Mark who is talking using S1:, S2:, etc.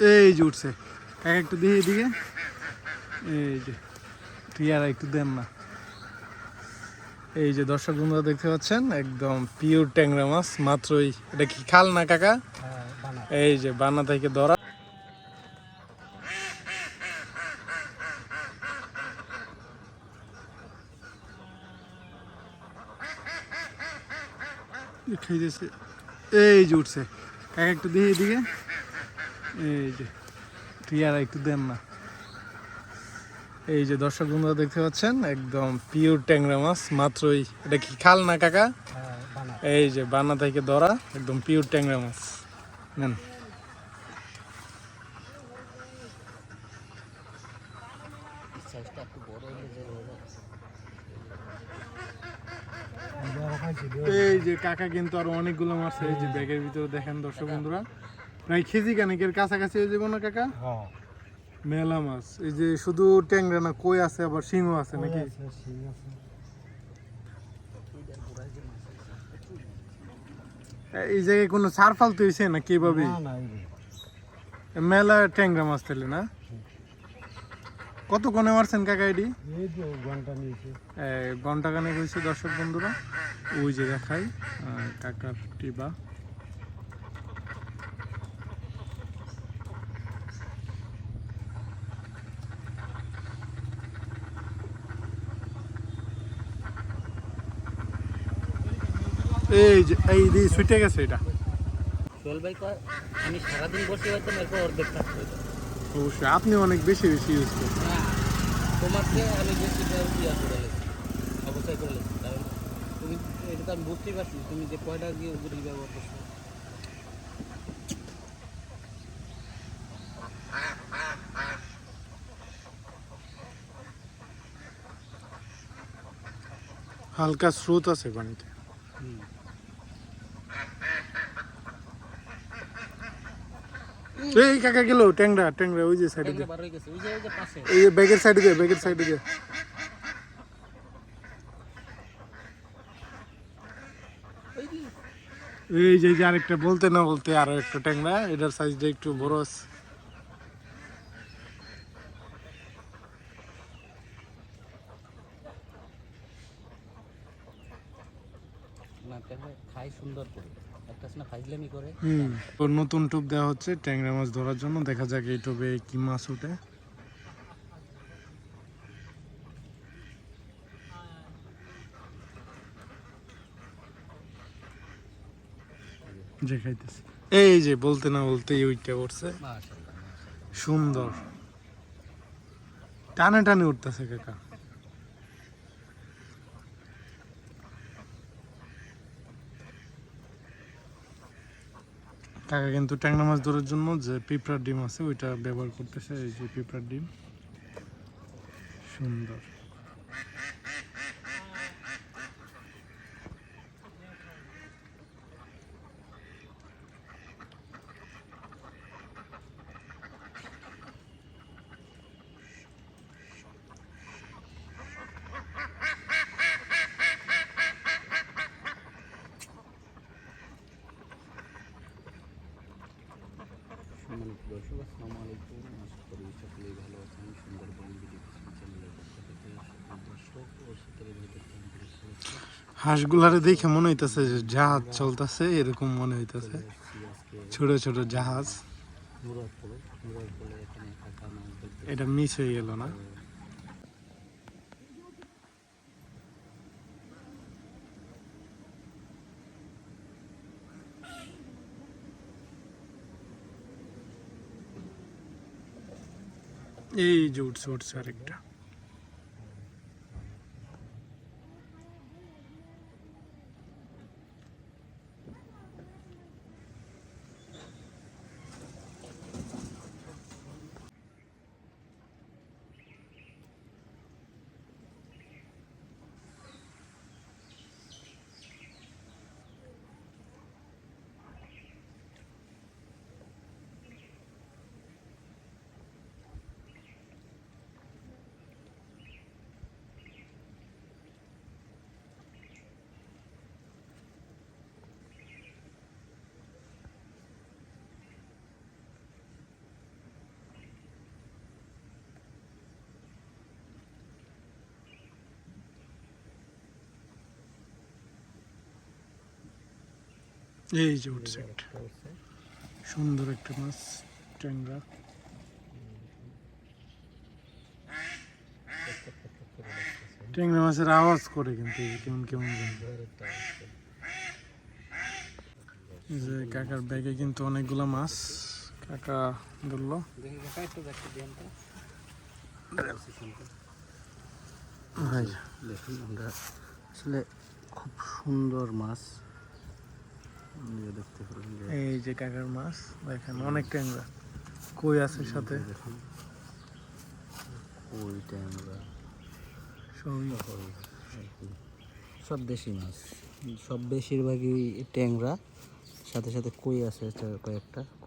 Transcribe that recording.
S1: এই যে উঠছে। কাকা একটু দিয়ে এদিকে। এই যে আর একটু দেন না। এই যে দর্শক বন্ধুরা দেখতে পাচ্ছেন, একদম পিওর ট্যাংরা মাছ, মাত্রই। এটা কি খাল না কাকা? এই যে বানা থেকে ধরা। এই যে উঠছে। কাকা একটু দিয়ে এদিকে। এই যে আর একটু দেন না। এই যে দর্শক বন্ধুরা দেখতে পাচ্ছেন, একদম পিওর ট্যাংরা মাছ, মাত্রই। এটা কি খাল না কাকা? এই যে বানা থেকে ধরা, একদম পিওর ট্যাংরা মাছ। নেন। এই যে কাকা কিন্তু আরও অনেকগুলো মাছ এই যে ব্যাগের ভিতরে দেখেন দর্শক বন্ধুরা। প্রায় কেজি কানেকের কাছাকাছি হয়ে যাব না কাকা? মেলা মাছ। এই যে শুধু ট্যাংরা না কই আছে আবার? শিংও আছে নাকি? এই জায়গায় কোনো সার ফালতু হয়েছে না কীভাবে মেলা ট্যাংরা মাছ তাহলে না? কত কোনে মারছেন কাকা এডি? ঘণ্টা কানে হয়েছে দর্শক বন্ধুরা। ওই যে দেখাই কাকার টিবা এই যে এই দিয়ে ছুটে গেছে এটা।
S2: সোহেল ভাই আমি সারাদিন বসে হয়তো এরপর অর্ধেক থাকতে
S1: অবশ্যই আপনি অনেক বেশি বেশি ইউজ করেন
S2: তোমাকে আমি বেশি ইয়া করে অবশ্যই করে কারণ তুমি এটা তো আমি বুঝতেই পারছি তুমি যে কয়টা দিয়ে উপরে ব্যবহার করছ।
S1: হালকা স্রোত আছে পানিতে। এই কাকা গেল ট্যাংরা ট্যাংরা ওই যে সাইডে এই যে ব্যাগের সাইডে দিয়ে ব্যাগের সাইডে দিয়ে। এই যে এই যে আরেকটা বলতে না বলতে আরও একটা ট্যাংরা এটার সাইজটা একটু বড় আছে।
S2: না ট্যাংরা খাই সুন্দর করে। একটা না ফাইজলামি করে।
S1: হুম। তো নতুন টোপ দেওয়া হচ্ছে ট্যাংরা মাছ ধরার জন্য। দেখা যাক এই টোপে কি মাছ ওঠে। যে খাইতেছে। এই যে বলতে না বলতে উঠছে
S2: মাশাআল্লাহ।
S1: সুন্দর। টানে টানে উঠতেছে কাকা। কাকা কিন্তু ট্যাংরা মাছ ধরার জন্য যে পিঁপড়ার ডিম আছে, ওইটা ব্যবহার করতেছে, এই যে পিঁপড়ার ডিম। সুন্দর।
S2: সম্মানিত দর্শক আসসালামু আলাইকুম আশা করি সকলেই ভালো আছেন। সুন্দরবন ভিডিও চ্যানেলের পক্ষ থেকে দর্শক ও সকলের ভাইদের
S1: হাঁসগুলারে দেখে মনে হইতেছে যে জাহাজ চলতেছে এরকম মনে হইতেছে। ছোট ছোট জাহাজ। এটা মিস হয়ে গেল না? এই যে উঠছে উঠছে আরেকটা এই যে উঠছে সুন্দর একটা মাছ, ট্যাংরা। ট্যাংরা মাছের আওয়াজ করে কিন্তু কেমন কেমন যে কাকার ব্যাগে কিন্তু অনেকগুলা মাছ, কাকা ধরলো
S2: দেখুন আসলে খুব সুন্দর মাছ। এই যে
S1: কাকার মাছ দেখেন অনেক ট্যাংরা। কই আছে সাথে?
S2: কই ট্যাংরা?
S1: সবই।
S2: সব দেশি মাছ সব বেশিরভাগই ট্যাংরা। সাথে সাথে কই আছে কয়েকটা? কই